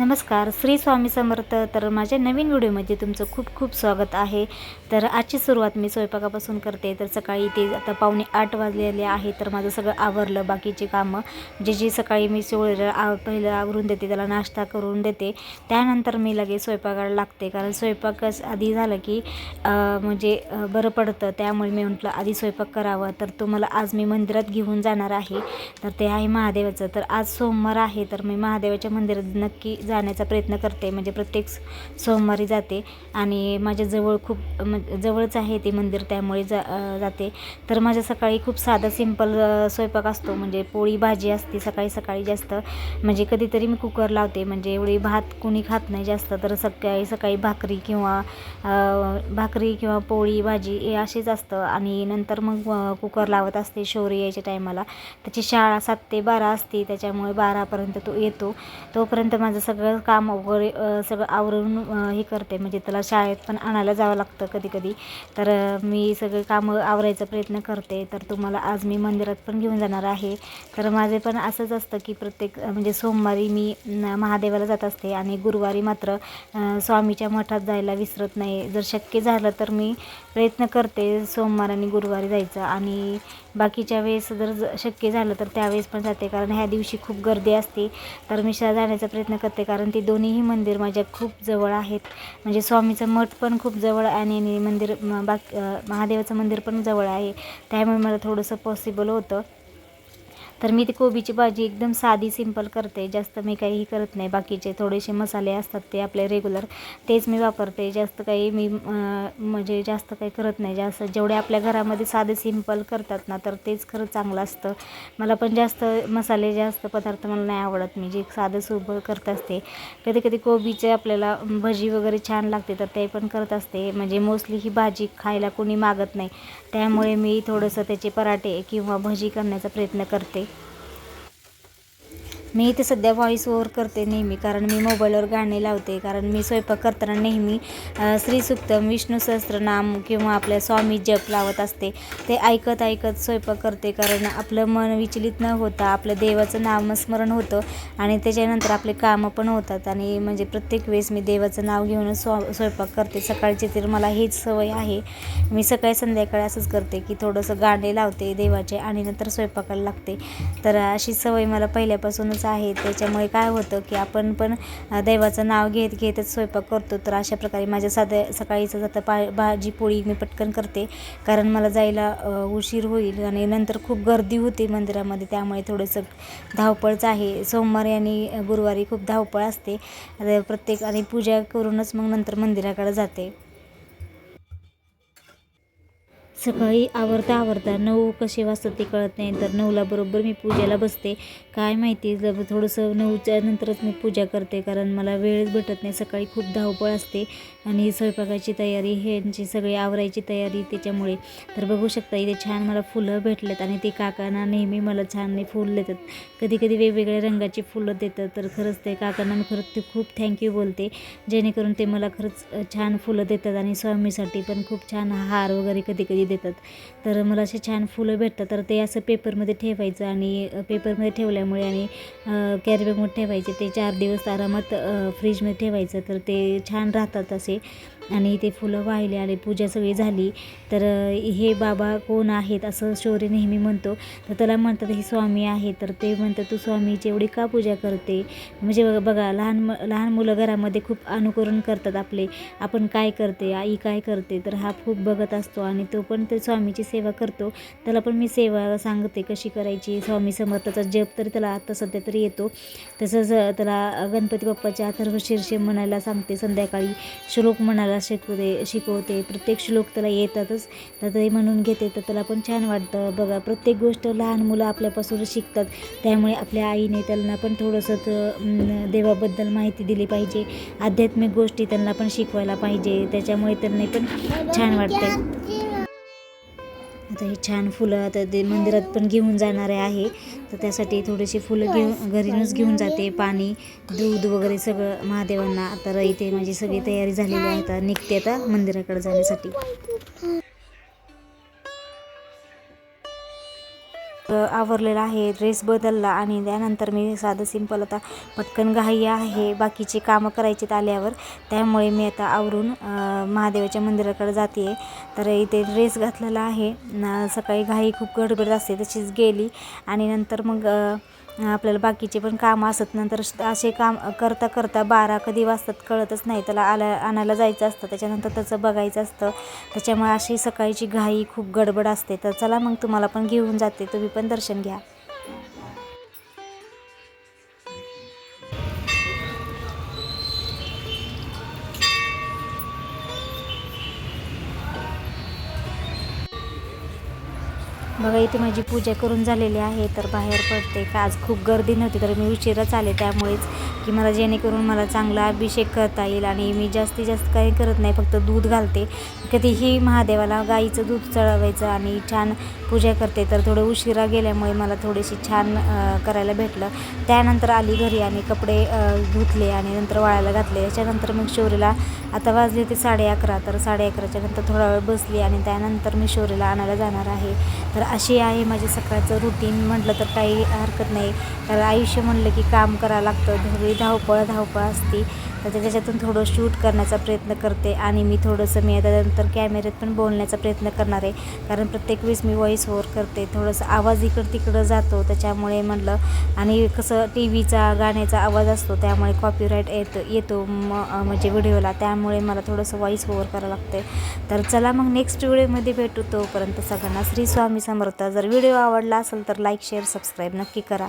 नमस्कार श्री स्वामी समर्थ. तर माझ्या नवीन व्हिडिओमध्ये तुमचं खूप खूप स्वागत आहे. तर आजची सुरुवात मी स्वयंपाकापासून करते. तर सकाळी ते आता पावणे आठ वाजलेले आहे. तर माझं सगळं आवरलं बाकीचे कामं. जे जे सकाळी मी सोळं आव पहिलं आवरून देते त्याला नाश्ता करून देते. त्यानंतर मी लगेच स्वयंपाकाला लागते. कारण स्वयंपाक आधी झालं की म्हणजे बरं पडतं. त्यामुळे मी म्हटलं आधी स्वयंपाक करावा. तर तुम्हाला आज मी मंदिरात घेऊन जाणार आहे. तर ते आहे महादेवाचं. तर आज सोमवार आहे. तर मी महादेवाच्या मंदिरात नक्की जाण्याचा प्रयत्न करते. म्हणजे प्रत्येक सोमवारी जाते आणि माझ्या जवळ खूप जवळच आहे ते मंदिर त्यामुळे जा जाते. तर माझ्या सकाळी खूप साधा सिंपल स्वयंपाक असतो. म्हणजे पोळी भाजी असते सकाळी सकाळी जास्त. म्हणजे कधीतरी मी कुकर लावते. म्हणजे एवढी भात कोणी खात नाही जास्त. तर सकाळी सकाळी भाकरी किंवा भाकरी किंवा पोळी भाजी हे असेच असतं. आणि नंतर मग कुकर लावत असते शौर्य यायच्या टायमाला. त्याची शाळा सात ते बारा असते. त्याच्यामुळे बारापर्यंत तो येतो. तोपर्यंत माझं सगळं काम वगैरे सगळं आवरून हे करते. म्हणजे त्याला शाळेत पण आणायला जावं लागतं कधी कधी तर मी सगळे कामं आवरायचा प्रयत्न करते. तर तुम्हाला आज मी मंदिरात पण घेऊन जाणार आहे. तर माझे पण असंच असतं की प्रत्येक म्हणजे सोमवारी मी महादेवाला जात असते आणि गुरुवारी मात्र स्वामीच्या मठात जायला विसरत नाही. जर शक्य झालं तर मी प्रयत्न करते सोमवार आणि गुरुवारी जायचं. आणि बाकीच्या वेळेस जर ज- शक्य झालं तर त्यावेळेस पण जाते कारण ह्या दिवशी खूप गर्दी असते. तर मी शा जाण्याचा प्रयत्न करते कारण ते दोन्हीही मंदिर माझ्या खूप जवळ आहेत. म्हणजे स्वामीचं मठ पण खूप जवळ आणि आणि मंदिर बाकी महादेवाचं मंदिर पण जवळ आहे. त्यामुळे मला थोडंसं पॉसिबल होतं. तर मी ती कोबीची भाजी एकदम साधी सिंपल करते. जास्त मी काहीही करत नाही. बाकीचे थोडेसे मसाले असतात ते आपले रेग्युलर तेच मी वापरते. जास्त काही मी म्हणजे जास्त काही करत नाही. जास्त जेवढे आपल्या घरामध्ये साधे सिंपल करतात ना तर तेच खरं चांगलं असतं. मला पण जास्त मसाले जास्त पदार्थ मला नाही आवडत. मी जे साधं सुबं करत असते कधी कधी कोबीचे आपल्याला भजी वगैरे छान लागते तर ते पण करत असते. म्हणजे मोस्टली ही भाजी खायला कोणी मागत नाही. त्यामुळे मी थोडंसं त्याचे पराठे किंवा भजी करण्याचा प्रयत्न करते. मी इथे सध्या व्हॉईस ओवर करते नेहमी कारण मी मोबाईलवर गाणे लावते कारण मी स्वयंपाक करताना नेहमी श्री श्रीसुक्तम विष्णू सहस्त्रनाम किंवा आपल्या स्वामी जप लावत असते. ते ऐकत ऐकत स्वयंपाक करते कारण आपलं मन विचलित न होता आपलं देवाचं नामस्मरण होतं आणि त्याच्यानंतर आपले कामं पण होतात. आणि म्हणजे प्रत्येक वेळेस मी देवाचं नाव घेऊनच स्व स्वयंपाक करते. सकाळची तर मला हीच सवय आहे. मी सकाळी संध्याकाळी असंच करते की थोडंसं गाणे लावते देवाचे आणि नंतर स्वयंपाकाला लागते. तर अशी सवय मला पहिल्यापासूनच आहे. त्याच्यामुळे काय होतं की आपण पण देवाचं नाव घेत घेतच स्वयंपाक करतो. तर अशा प्रकारे माझ्या साध्या सकाळीचं जातं पा भाजी पोळी मी पटकन करते. कारण मला जायला उशीर होईल आणि नंतर खूप गर्दी होते मंदिरामध्ये. त्यामुळे थोडंसं धावपळच आहे. सोमवारी आणि गुरुवारी खूप धावपळ असते. प्रत्येक आणि पूजा करूनच मग नंतर मंदिराकडे जाते. सकाळी आवरता आवरता नऊ कसे वाजतात ते कळत नाही. तर नऊला बरोबर मी पूजेला बसते. काय माहिती थोडंसं नऊच्या नंतरच मी पूजा करते. कारण मला वेळच भेटत नाही. सकाळी खूप धावपळ असते. आणि स्वयंपाकाची तयारी ह्यांची सगळी आवरायची तयारी त्याच्यामुळे. तर बघू शकता इथे छान मला फुलं भेटलेत. आणि ते काकांना नेहमी मला छान फुलं देतात. कधी कधी वेगवेगळ्या रंगाची फुलं देतात. तर खरंच ते काकांना मी खरंच ते खूप थँक्यू बोलते. जेणेकरून ते मला खरंच छान फुलं देतात. आणि स्वामीसाठी पण खूप छान हार वगैरे कधी कधी देतात. तर मला असे छान फुलं भेटतात. तर ते असं पेपरमध्ये ठेवायचं आणि पेपरमध्ये ठेवल्यामुळे आणि कॅरीबॅगमध्ये ठेवायचे. ते चार दिवस आरामात फ्रीजमध्ये ठेवायचं. तर ते छान राहतात असे. आणि ते फुलं वाहिले आणि पूजा सगळी झाली. तर हे बाबा कोण आहेत असं शौर्य नेहमी म्हणतो. तर त्याला म्हणतात हे स्वामी आहे तर ते म्हणतात तू स्वामीची एवढी का पूजा करते? म्हणजे बघा बघा लहान म लहान मुलं घरामध्ये खूप अनुकरण करतात आपले. आपण काय करते? आई काय करते? तर हा खूप बघत असतो आणि तो पण तर स्वामीची सेवा करतो. त्याला पण मी सेवा सांगते कशी करायची? स्वामी समर्थाचा जप तरी त्याला आता सध्या तरी येतो. तसंच त्याला गणपती बाप्पाचे अथर्व शीर्षे म्हणायला सांगते संध्याकाळी. श्लोक म्हणायला शिकवते शिकवते. प्रत्येक श्लोक त्याला येतातच. तर ते म्हणून घेते तर त्याला पण छान वाटतं. बघा प्रत्येक गोष्ट लहान मुलं आपल्यापासून शिकतात. त्यामुळे आपल्या आईने त्यांना पण थोडंसं देवाबद्दल माहिती दिली पाहिजे. आध्यात्मिक गोष्टी त्यांना पण शिकवायला पाहिजे. त्याच्यामुळे त्यांनी पण छान वाटते. तर हे छान फुलं आता ते मंदिरात पण घेऊन जाणारे आहे. तर त्यासाठी थोडीशी फुलं घेऊन घरीनच घेऊन जाते. पाणी दूध वगैरे सगळं महादेवांना. तर इथे माझी सगळी तयारी झालेली आहे. आता निघते आता मंदिराकडे जाण्यासाठी. आवरलेला आहे. ड्रेस बदलला आणि त्यानंतर मी साधं सिंपल आता पटकन घाई आहे. बाकीचे कामं करायचीत आल्यावर. त्यामुळे मी आता आवरून महादेवाच्या मंदिराकडे जाते. तर इथे ड्रेस घातलेला आहे. सकाळी घाई खूप गडबड असते. तशीच गेली. आणि नंतर मग आपल्याला बाकीचे पण कामं असत नंतर असे काम करता करता बारा कधी वाजतात कळतच नाही. त्याला आला आणायला जायचं असतं. त्याच्यानंतर त्याचं बघायचं असतं. त्याच्यामुळे अशी सकाळची घाई खूप गडबड असते. तर चला मग तुम्हाला पण घेऊन जाते. तुम्ही पण दर्शन घ्या. बघा इथे माझी पूजा करून झालेली आहे तर बाहेर पडते. का आज खूप गर्दी नव्हती तर मी उशिराच आले त्यामुळेच की मला जेणेकरून मला चांगला अभिषेक करता येईल आणि मी जास्तीत जास्त काही करत नाही फक्त दूध घालते. कधीही महादेवाला गाईचं दूध चढवायचं आणि छान पूजा करते तर थोडं उशिरा गेल्यामुळे मला थोडीशी छान करायला भेटलं. त्यानंतर आली घरी आणि कपडे धुतले आणि नंतर वाळायला घातले. त्याच्यानंतर मग शौरीला आता वाजले ते साडे अकरा तर साडे अकराच्या नंतर थोडा वेळ बसली आणि त्यानंतर मी शौरीला आणायला जाणार आहे. तर अशी आहे माझ्या सकाळचं रुटीन म्हटलं तर काही हरकत नाही. कारण आयुष्य म्हणलं की काम करावं लागतं. घरी धावपळ धावपळ असती. तर त्याच्यातून थोडं शूट करण्याचा प्रयत्न करते आणि मी थोडंसं मी आता नंतर कॅमेऱ्यात पण बोलण्याचा प्रयत्न करणार आहे. कारण प्रत्येक वेळेस मी व्हॉईस ओवर करते. थोडंसं आवाज इकडं तिकडं जातो. त्याच्यामुळे म्हटलं आणि कसं टी व्हीचा गाण्याचा आवाज असतो. त्यामुळे कॉपीराईट येतो येतो म म्हणजे व्हिडिओला त्यामुळे मला थोडंसं व्हॉईस ओवर करावं लागते तर चला मग नेक्स्ट व्हिडिओमध्ये भेटू तोपर्यंत सगळ्यांना श्री स्वामी समर्थ जर व्हिडिओ आवडला असेल तर लाईक शेअर सबस्क्राईब नक्की करा.